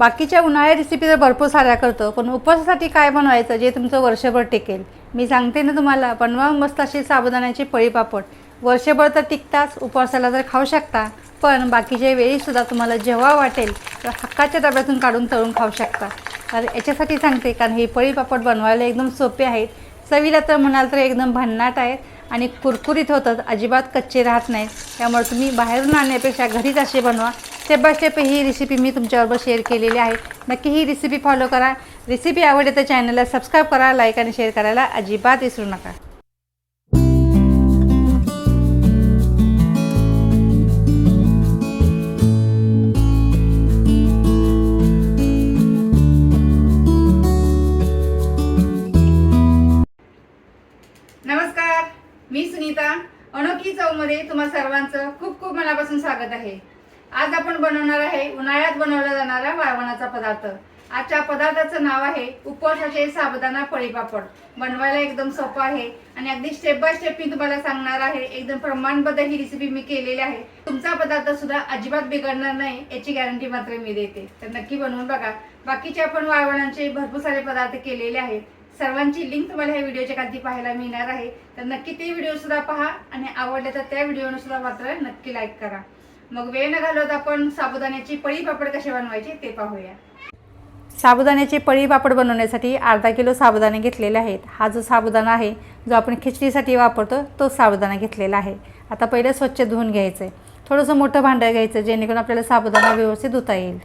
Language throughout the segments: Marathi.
बाकीच्या उन्हाळ्या रेसिपी तर भरपूर साऱ्या करतो पण उपवासासाठी काय बनवायचं जे तुमचं वर्षभर टिकेल? मी सांगते ना तुम्हाला बनवा मस्त अशी साबुदाण्याची पळी पापड. वर्षभर तर टिकताच उपवासाला तर खाऊ शकता पण बाकीच्या वेळीसुद्धा तुम्हाला जेव्हा वाटेल तर हक्काच्या डब्यातून काढून तळून खाऊ शकता. तर याच्यासाठी सांगते कारण हे पळी पापड बनवायला एकदम सोपे आहेत. चवीला तर म्हणाल तर एकदम भन्नाट आहेत. आणि कुरकुरीत होतात अजिबात कच्चे राहत नाहीत. त्यामुळे तुम्ही बाहेरून आणण्यापेक्षा घरीच असे बनवा. स्टेप बाय स्टेप ही रेसिपी मी तुमच्याबरोबर शेअर केलेली आहे. नक्की ही रेसिपी फॉलो करा. रेसिपी आवडली तर चॅनलला सबस्क्राईब करा लाईक आणि शेअर करायला अजिबात विसरू नका. अनोखी तुम्हा सर्वांचं खूप खूप मनापासून स्वागत आहे. आज आपण बनवणार आहे उन्हाळ्यात बनवला जाणारा वाळवणाचा पदार्थ. आजच्या पदार्थाचं नाव आहे उपवासाचे साबुदाणा पळीपापड बनवायला एकदम सोपं आहे आणि अगदी स्टेप बाय स्टेप मी तुम्हाला सांगणार आहे एकदम प्रमाणबद्ध ही रेसिपी मी केलेली आहे. तुमचा पदार्थ सुद्धा अजिबात बिघडणार नाही याची गॅरंटी मात्र मी देते. तर नक्की बनवून बघा. बाकीचे आपण वाळवणांचे भरपूर सारे पदार्थ केलेले आहेत. सर्वांची लिंक तुम्हाला ह्या व्हिडिओच्या खाली पाहायला मिळणार आहे. तर नक्की ते व्हिडिओ सुद्धा पहा आणि आवडले तर त्या व्हिडिओनं सुद्धा मात्र नक्की लाईक करा. मग वेळ न घालवत आपण साबुदाण्याची पळी पापड कसे बनवायचे ते पाहूया. साबुदाण्याचे पळी पापड बनवण्यासाठी अर्धा किलो साबुदाणे घेतलेले आहेत. हा जो साबुदाणा आहे जो आपण खिचडीसाठी वापरतो तो साबुदाणा घेतलेला आहे. आता पहिले स्वच्छ धुवून घ्यायचं आहे थोडंसं मोठं भांडं घ्यायचं जेणेकरून आपल्याला साबुदाणा व्यवस्थित धुता येईल.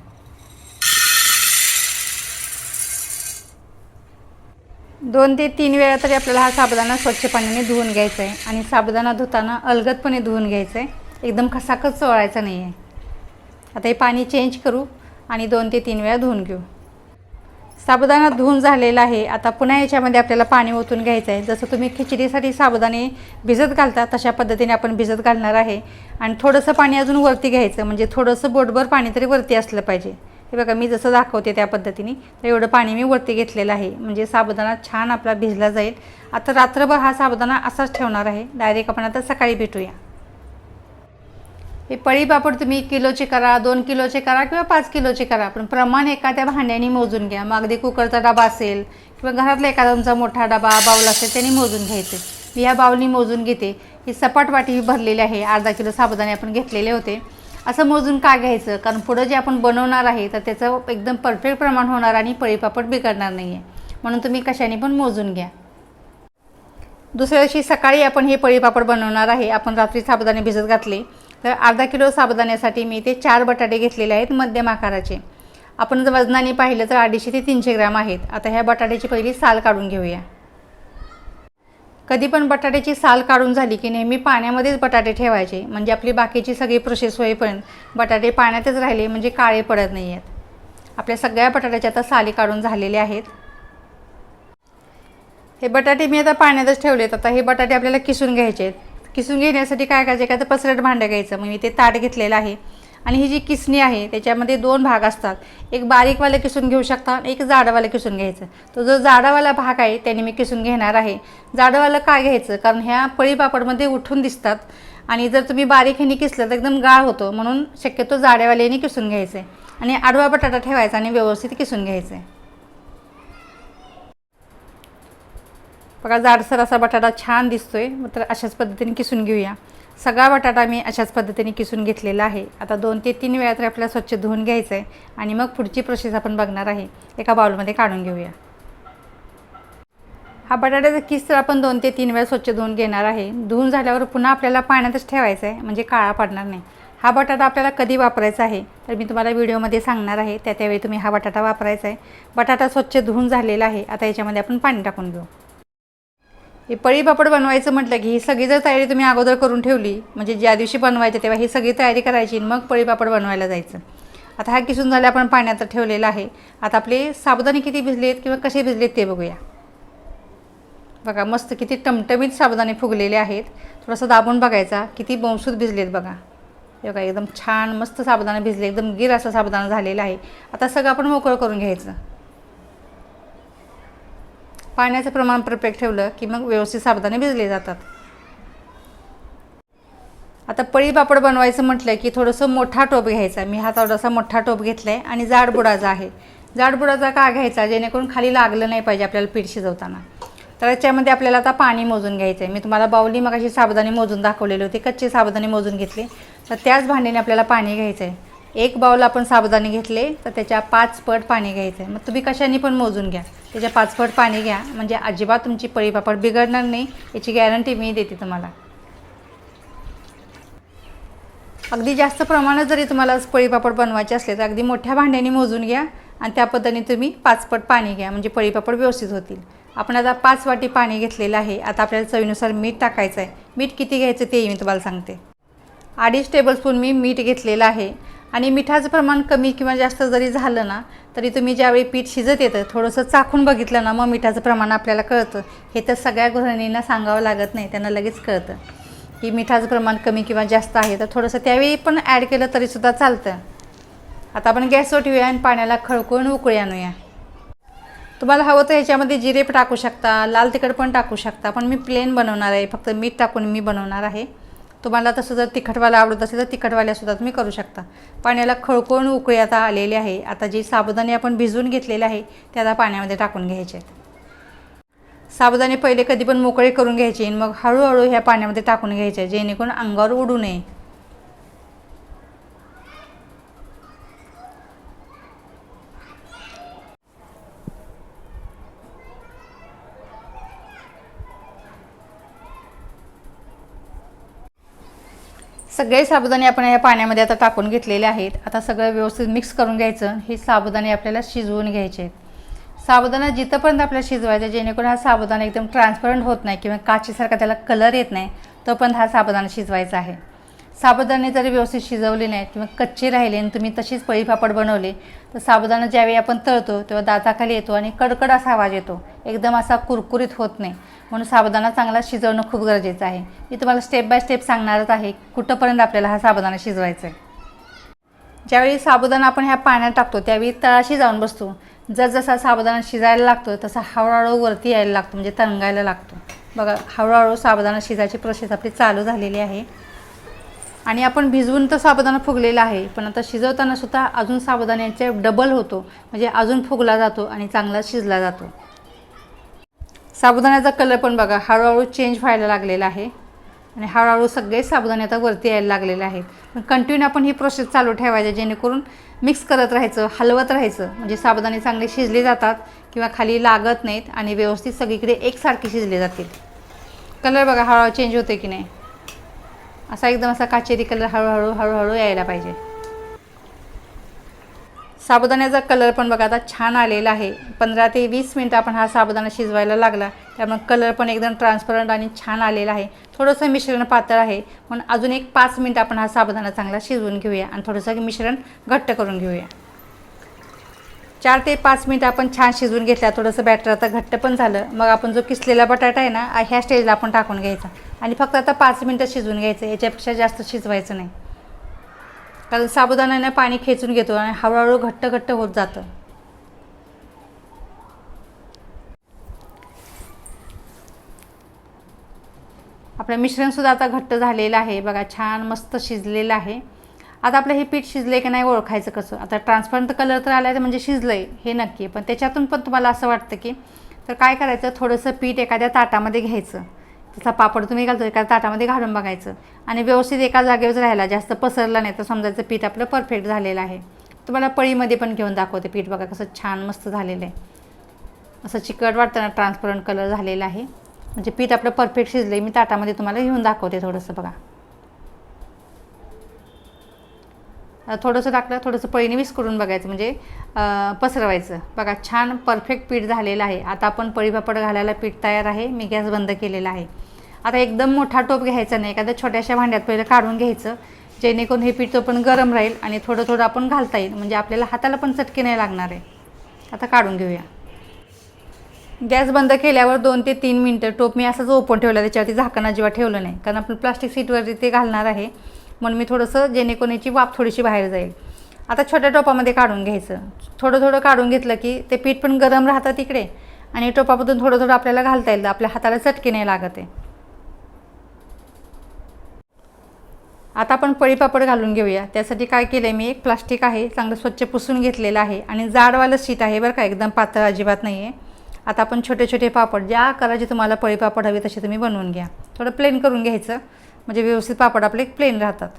दोन ते तीन वेळा तरी आपल्याला हा साबुदाणा स्वच्छ पाण्याने धुवून घ्यायचा आहे आणि साबुदाणा धुताना अलगदपणे धुवून घ्यायचं आहे एकदम खसाखच चोळायचा नाही आहे आता हे पाणी चेंज करू आणि दोन ते तीन वेळा धुवून घेऊ. साबुदाणा धुवून झालेला आहे. आता पुन्हा याच्यामध्ये आपल्याला पाणी ओतून घ्यायचं आहे जसं तुम्ही खिचडीसाठी साबुदाणे भिजत घालता तशा पद्धतीने आपण भिजत घालणार आहे. आणि थोडंसं पाणी अजून वरती घ्यायचं. म्हणजे थोडंसं बोटभर पाणी तरी वरती असलं पाहिजे. हे बघा मी जसं दाखवते त्या पद्धतीने तर एवढं पाणी मी वरती घेतलेलं आहे. म्हणजे साबुदाणा छान आपला भिजला जाईल. आता रात्रभर हा साबुदाणा असाच ठेवणार आहे. डायरेक्ट आपण आता सकाळी भेटूया. हे पळी पापड तुम्ही किलोचे करा दोन किलोचे करा किंवा पाच किलोचे करा पण प्रमाण एखाद्या भांड्याने मोजून घ्या. मग अगदी कुकरचा डबा असेल किंवा घरातला एखादा तुमचा मोठा डबा बाऊल असेल त्याने मोजून घ्यायचे. मी ह्या बाऊलनी मोजून घेते. ही सपाट वाटी भरलेली आहे. अर्धा किलो साबुदाणे आपण घेतलेले होते. असं मोजून का घ्यायचं? कारण पुढं जे आपण बनवणार आहे तर त्याचं एकदम परफेक्ट प्रमाण होणार आणि पळीपापड बिघडणार नाही आहे म्हणून तुम्ही कशाने पण मोजून घ्या. दुसऱ्या दिवशी सकाळी आपण हे पळीपापड बनवणार आहे. आपण रात्री साबुदाणे भिजत घातले. तर अर्धा किलो साबुदाण्यासाठी मी ते चार बटाटे घेतलेले आहेत मध्यम आकाराचे. आपण जर वजनाने पाहिलं तर अडीचशे ते तीनशे ग्रॅम आहेत. आता ह्या बटाट्याची पहिली साल काढून घेऊया. कधी पण बटाट्याची साल काढून झाली की नेहमी पाण्यामध्येच बटाटे ठेवायचे. म्हणजे आपली बाकीची सगळी प्रोसेस होईपर्यंत बटाटे पाण्यातच राहिले म्हणजे काळे पडत नाही आहेत आपल्या सगळ्या बटाट्याच्या आता साली काढून झालेले आहेत. हे बटाटे मी आता पाण्यातच ठेवलेत. आता हे बटाटे आपल्याला किसून घ्यायचे आहेत किसून घेण्यासाठी काय करायचे? काय तर पसरट भांडं घ्यायचं. मग मी ते ताट घेतलेलं आहे. आणि ही जी किसणी आहे त्याच्यामध्ये दोन भाग असतात. एक बारीकवालं किसून घेऊ शकता एक जाडवालं किसून घ्यायचं. तो जो जाडावाला भाग आहे त्याने मी किसून घेणार आहे. जाडवालं काय घ्यायचं? कारण ह्या पळीपापडमध्ये उठून दिसतात. आणि जर तुम्ही बारीक ह्याने किसलं तर एकदम गाळ होतो. म्हणून शक्यतो जाड्यावाल्याने किसून घ्यायचं आहे आणि आडवा बटाटा ठेवायचा आणि व्यवस्थित किसून घ्यायचं आहे बघा जाडसर असा बटाटा छान दिसतोय. तर अशाच पद्धतीने किसून घेऊया. सगळा बटाटा मी अशाच पद्धतीने किसून घेतलेला आहे. आता दोन ते तीन वेळा तरी आपल्याला स्वच्छ धुवून घ्यायचं आहे आणि मग पुढची प्रोसेस आपण बघणार आहे. एका बाउलमध्ये काढून घेऊया. हा बटाट्याचा किस तर आपण दोन ते तीन वेळा स्वच्छ धुवून घेणार आहे. धुवून झाल्यावर पुन्हा आपल्याला पाण्यातच ठेवायचं आहे म्हणजे काळा पडणार नाही. हा बटाटा आपल्याला कधी वापरायचा आहे तर मी तुम्हाला व्हिडिओमध्ये सांगणार आहे. त्या त्यावेळी तुम्ही हा बटाटा वापरायचा आहे बटाटा स्वच्छ धुवून झालेला आहे. आता याच्यामध्ये आपण पाणी टाकून घेऊ. हे पळी पापड बनवायचं म्हटलं की ही सगळी जर तयारी तुम्ही अगोदर करून ठेवली म्हणजे ज्या दिवशी बनवायचं तेव्हा ही सगळी तयारी करायची आणि मग पळी पापड बनवायला जायचं. आता हा किसून झाले आपण पाण्यात ठेवलेला आहे. आता आपले साबुदाणे किती भिजलेत किंवा कसे भिजलेत ते बघूया. बघा मस्त किती टमटमीत साबुदाणे फुगलेले आहेत. थोडंसं दाबून बघायचा किती बंसूत भिजलेत बघा. हे बघा एकदम छान मस्त साबुदाणा भिजले एकदम गिर असा साबुदाणा झालेला आहे. आता सगळं आपण मोकळं करून घ्यायचं. पाण्याचं प्रमाण परफेक्ट ठेवलं की मग व्यवस्थित साबदाने भिजले जातात. आता पळी पापड बनवायचं म्हटलं की थोडंसं मोठा टोप घ्यायचा. मी हा थोडासा मोठा टोप घेतला आहे आणि जाडबुडाचा आहे. जाडबुडाचा का घ्यायचा? जेणेकरून खाली लागलं नाही पाहिजे आपल्याला पीठ शिजवताना. तर याच्यामध्ये आपल्याला आता पाणी मोजून घ्यायचं आहे मी तुम्हाला बाऊली मग अशी साबुदाणे मोजून दाखवलेली होती. कच्ची साबुदाणे मोजून घेतली. तर त्याच भांडीने आपल्याला पाणी घ्यायचं आहे एक बाऊल आपण साबुदाणे घेतले तर त्याच्या पाच पट पाणी घ्यायचं. आहे मग तुम्ही कशाने पण मोजून घ्या. त्याच्या पाच पट पाणी घ्या. म्हणजे अजिबात तुमची पळी पापड बिघडणार नाही याची गॅरंटी मी देते तुम्हाला. अगदी जास्त प्रमाणात जरी तुम्हाला पळी पापड बनवायचे असले तर अगदी मोठ्या भांड्याने मोजून घ्या आणि त्या पद्धतीने तुम्ही पाच पट पाणी घ्या. म्हणजे पळी पापड व्यवस्थित होतील. आपण आता पाच वाटी पाणी घेतलेलं आहे. आता आपल्याला चवीनुसार मीठ टाकायचं आहे मीठ किती घ्यायचं तेही मी तुम्हाला सांगते. अडीच टेबलस्पून मी मीठ घेतलेलं आहे. आणि मिठाचं प्रमाण कमी किंवा जास्त जरी झालं ना तरी तुम्ही ज्यावेळी पीठ शिजत येतं थोडंसं चाखून बघितलं ना मग मिठाचं प्रमाण आपल्याला कळतं. हे तर सगळ्या गृहिणींना सांगावं लागत नाही त्यांना लगेच कळतं. की मिठाचं प्रमाण कमी किंवा जास्त आहे तर थोडंसं त्यावेळी पण ॲड केलं तरीसुद्धा चालतं. आता आपण गॅसवर ठेवूया आणि पाण्याला खळकून उकळी आणूया. तुम्हाला हवं तर ह्याच्यामध्ये जिरे पण टाकू शकता लाल तिखट पण टाकू शकता पण मी प्लेन बनवणार आहे. फक्त मीठ टाकून मी बनवणार आहे. तुम्हाला तसं जर तिखटवाला आवडत असेल तर तिखटवाल्यासुद्धा तुम्ही करू शकता. पाण्याला खळकळून उकळी आता आलेली आहे. आता जी साबुदाणे आपण भिजवून घेतलेले आहे ते आता पाण्यामध्ये टाकून घ्यायचे आहेत. साबुदाणे पहिले कधी पण मोकळे करून घ्यायचे आणि मग हळूहळू ह्या पाण्यामध्ये टाकून घ्यायचे जेणेकरून अंगावर उडू नये. सगळे साबुदाणे आपण या पाण्यामध्ये आता टाकून घेतलेले आहेत. आता सगळं व्यवस्थित मिक्स करून घ्यायचं हे साबुदाणे आपल्याला शिजवून घ्यायचे आहेत. साबुदाणा जिथंपर्यंत आपल्याला शिजवायचा जेणेकरून हा साबुदाणा एकदम ट्रान्सपरंट होत नाही किंवा काचेसारखा त्याला कलर येत नाही तोपर्यंत हा साबुदाणा शिजवायचा आहे. साबुदाणे जरी व्यवस्थित शिजवले नाहीत किंवा कच्चे राहिले आणि तुम्ही तशीच पळी पापड बनवले तर साबुदाणा ज्यावेळी आपण तळतो तेव्हा दाताखाली येतो आणि कडकड असा आवाज येतो. एकदम असा कुरकुरीत होत नाही. म्हणून साबुदाणा चांगला शिजवणं खूप गरजेचं आहे. मी तुम्हाला स्टेप बाय स्टेप सांगणारच आहे कुठंपर्यंत आपल्याला हा साबुदाणा शिजवायचा आहे ज्यावेळी साबुदाणा आपण ह्या पाण्यात टाकतो त्यावेळी तळाशी जाऊन बसतो. जर जसा साबुदाणा शिजायला लागतो तसा हळूहळू वरती यायला लागतो म्हणजे तरंगायला लागतो. बघा हळूहळू साबुदाणा शिजायची प्रोसेस आपली चालू झालेली आहे. आणि आपण भिजवून तर साबुदाणा फुगलेला आहे पण आता शिजवताना सुद्धा अजून साबुदाण्याचे डबल होतो. म्हणजे अजून फुगला जातो आणि चांगला शिजला जातो. साबुदाण्याचा कलर पण बघा. हळूहळू चेंज व्हायला लागलेला आहे. आणि हळूहळू सगळे साबुदाणे आता वरती यायला लागलेले आहेत. पण कंटिन्यू आपण ही प्रोसेस चालू ठेवायची जेणेकरून मिक्स करत राहायचं हलवत राहायचं. म्हणजे साबुदाणे चांगले शिजले जातात किंवा खाली लागत नाहीत आणि व्यवस्थित सगळीकडे एकसारखे शिजले जातील. कलर बघा हळूहळू चेंज होते की नाही? असा एकदम असा काचेरी कलर हळूहळू हळूहळू यायला पाहिजे. साबुदाण्याचा कलर पण बघा आता छान आलेला आहे. पंधरा ते वीस मिनटं आपण हा साबुदाणा शिजवायला लागला त्यामुळे कलर पण एकदम ट्रान्सपरंट आणि छान आलेला आहे. थोडंसं मिश्रण पातळ आहे पण अजून एक पाच मिनटं आपण हा साबुदाणा चांगला शिजवून घेऊया आणि थोडंसं मिश्रण घट्ट करून घेऊया. चार ते पाच मिनटं आपण छान शिजवून घेतल्या थोडंसं बॅटर आता घट्ट पण झालं. मग आपण जो किसलेला बटाटा आहे ना ह्या स्टेजला आपण टाकून घ्यायचा. आणि फक्त आता पाच मिनटं शिजवून घ्यायचं याच्यापेक्षा जास्त शिजवायचं नाही. कारण साबुदाण्यानं पाणी खेचून घेतो आणि हळूहळू घट्ट घट्ट होत जातं. आपलं मिश्रणसुद्धा आता घट्ट झालेलं आहे. बघा छान मस्त शिजलेलं आहे. आता आपलं हे पीठ शिजलं की नाही ओळखायचं कसं? आता ट्रान्सपरंट कलर तर आला आहे म्हणजे शिजलं आहे हे नक्की. पण त्याच्यातून पण तुम्हाला असं वाटतं की तर काय करायचं? थोडंसं पीठ एखाद्या ताटामध्ये घ्यायचं. तसा पापड तुम्ही घालतो एका ताटामध्ये घालून बघायचं. आणि व्यवस्थित एका जागेवर राहिला जास्त पसरला नाही तर समजायचं पीठ आपलं परफेक्ट झालेलं आहे. तुम्हाला पळीमध्ये पण घेऊन दाखवते पीठ बघा कसं छान मस्त झालेलं आहे. असं चिकट वाटतं ना ट्रान्सपरंट कलर झालेला आहे. म्हणजे पीठ आपलं परफेक्ट शिजलं आहे मी ताटामध्ये तुम्हाला घेऊन दाखवते थोडंसं बघा. थोडंसं टाकलं थोडंसं पळीने मिक्स करून बघायचं म्हणजे पसरवायचं. बघा छान परफेक्ट पीठ झालेलं आहे. आता आपण पळी पापड घालायला पीठ तयार आहे. मी गॅस बंद केलेला आहे. आता एकदम मोठा टोप घ्यायचा नाही. एखाद्या छोट्याशा भांड्यात पहिलं काढून घ्यायचं जेणेकरून हे पीठ तो पण गरम राहील आणि थोडं थोडं आपण घालता येईल. म्हणजे आपल्याला हाताला पण चटके नाही लागणार आहे. आता काढून घेऊया. गॅस बंद केल्यावर दोन ते तीन मिनटं टोप मी असंच ओपन ठेवलं. त्याच्यावरती झाकण अजिबात ठेवलं नाही. कारण आपण प्लास्टिक सीटवरती ते घालणार आहे. म्हणून मी थोडंसं जेणेकरून याची वाफ थोडीशी बाहेर जाईल. आता छोट्या टोपामध्ये काढून घ्यायचं. थोडं थोडं काढून घेतलं की ते पीठ पण गरम राहतं तिकडे आणि टोपामधून थोडं थोडं आपल्याला घालता येईल. आपल्या हाताला चटके नाही लागत आहे. आता आपण पळीपापड घालून घेऊया. त्यासाठी काय केलं आहे मी? एक प्लास्टिक आहे चांगलं स्वच्छ पुसून घेतलेलं आहे आणि जाडवालं शीत आहे बरं का एकदम पातळ अजिबात नाही आहे आता आपण छोटे छोटे पापड ज्या आकाराचे तुम्हाला पळीपापड हवे तसे तुम्ही बनवून घ्या. थोडं प्लेन करून घ्यायचं. म्हणजे व्यवस्थित पापड आपले प्लेन राहतात.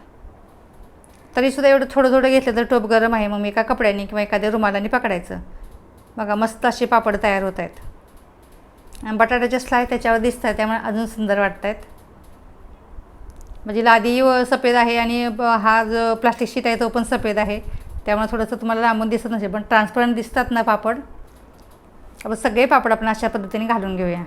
तरीसुद्धा एवढं थोडं थोडं घेतलं तर टोप गरम आहे. मग मी एका कपड्याने किंवा एखाद्या रुमालाने पकडायचं. बघा मस्त असे पापड तयार होत आहेत. आणि बटाट्याचे स्लाय त्याच्यावर दिसत आहेत त्यामुळे अजून सुंदर वाटत आहेत म्हणजे लादी व सफेद आहे आणि ब- हा जो प्लास्टिक शीट आहे तो पण सफेद आहे. त्यामुळे थोडंसं तुम्हाला लांबून दिसत नसेल पण ट्रान्सपरंट दिसतात ना पापड. आपण सगळे पापड आपण अशा पद्धतीने घालून घेऊया.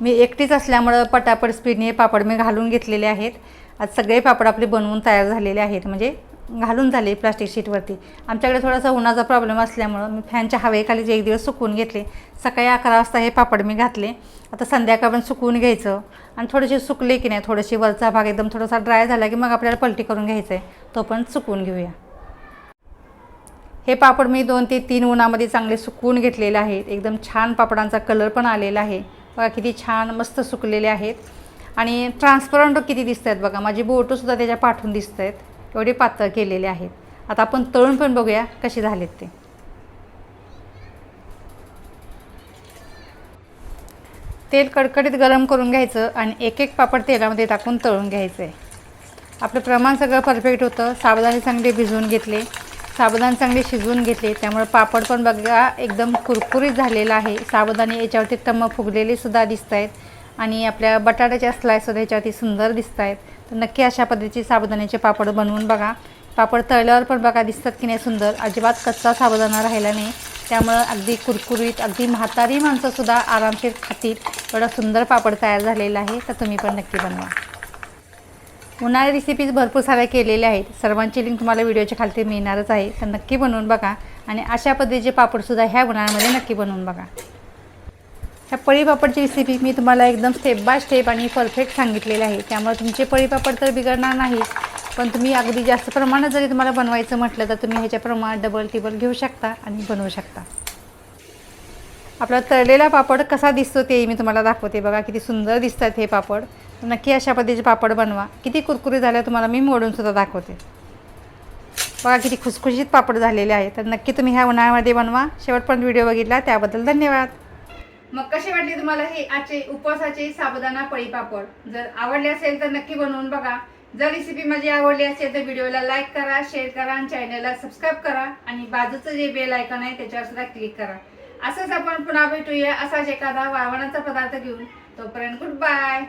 मी एकटीच असल्यामुळं पटापट स्पीडने पापड मी घालून घेतलेले आहेत. आज सगळे पापड आपले बनवून तयार झालेले आहेत. म्हणजे घालून झाले प्लास्टिक शीटवरती आमच्याकडे थोडासा उन्हाचा प्रॉब्लेम असल्यामुळं मी फॅनच्या हवेखाली जे एक दिवस सुकवून घेतले. सकाळी अकरा वाजता हे पापड मी घातले. आता संध्याकाळ पण सुकवून घ्यायचं. आणि थोडेसे सुकले की नाही थोडेसे वरचा भाग एकदम थोडासा ड्राय झाला की मग आपल्याला पलटी करून घ्यायचं आहे तो पण सुकवून घेऊया. हे पापड मी दोन ते तीन उन्हामध्ये चांगले सुकवून घेतलेले आहेत. एकदम छान पापडांचा कलर पण आलेला आहे. बघा किती छान मस्त सुकलेले आहेत. आणि ट्रान्सपरंट किती दिसत आहेत बघा. माझी बोटंसुद्धा त्याच्या पाठून दिसत आहेत एवढे पातळ केलेले आहेत. आता आपण तळून पण बघूया कसे झालेत ते. तेल कडकडीत गरम करून घ्यायचं आणि एक एक पापड तेलामध्ये टाकून तळून घ्यायचं आहे आपलं प्रमाण सगळं परफेक्ट होतं. साबुदाणे चांगले भिजवून घेतले. साबुदाणे चांगले शिजवून घेतले. त्यामुळे पापड पण बघा एकदम कुरकुरीत झालेला आहे. साबुदाणे याच्यावरती टम्म फुगलेले सुद्धा दिसत आहेत आणि आपल्या बटाट्याच्या स्लायसुद्धा याच्यावरती सुंदर दिसत आहेत तर नक्की अशा पद्धतीचे साबुदाण्याचे पापड बनवून बघा. पापड तळल्यावर पण बघा दिसतात की नाही सुंदर. अजिबात कच्चा साबुदाणा राहिला नाही. त्यामुळं अगदी कुरकुरीत अगदी म्हातारी माणसंसुद्धा आरामशीर खातील. एवढा सुंदर पापड तयार झालेला आहे. तर तुम्ही पण नक्की बनवा. उन्हाळी रेसिपीज भरपूर साऱ्या केलेल्या आहेत. सर्वांची लिंक तुम्हाला व्हिडिओच्या खालती मिळणारच आहे. तर नक्की बनवून बघा आणि अशा पद्धतीचे पापडसुद्धा ह्या उन्हाळ्यामध्ये नक्की बनवून बघा. ह्या पळीपापडची रेसिपी मी तुम्हाला एकदम स्टेप बाय स्टेप आणि परफेक्ट सांगितलेले आहे. त्यामुळे तुमचे पळीपापड तर बिघडणार नाही पण तुम्ही अगदी जास्त प्रमाणात जरी तुम्हाला बनवायचं म्हटलं तर तुम्ही ह्याच्या प्रमाणात डबल टिबल घेऊ शकता आणि बनवू शकता. आपला तळलेला पापड कसा दिसतो ते मी तुम्हाला दाखवते. बघा किती सुंदर दिसतात हे पापड. नक्की अशा पद्धतीचे पापड बनवा. किती कुरकुरी झाल्या तुम्हाला मी मोडून सुद्धा दाखवते. बघा किती खुसखुशीत पापड झालेले आहे तर नक्की तुम्ही ह्या उन्हाळ्यामध्ये बनवा. शेवटपर्यंत व्हिडिओ बघितला त्याबद्दल धन्यवाद. मग कसे वाटले तुम्हाला हे आजचे उपवासाचे साबुदाणा पळी पापड? जर आवडले असेल तर नक्की बनवून बघा. जर रेसिपी माझी आवडली असेल तर व्हिडिओला लाईक करा शेअर करा आणि चॅनलला सबस्क्राईब करा आणि बाजूचं जे बेल आयकॉन आहे त्याच्यावर सुद्धा क्लिक करा. असंच आपण पुन्हा भेटूया असाच एखादा वाळवणाचा पदार्थ घेऊन. तोपर्यंत गुड बाय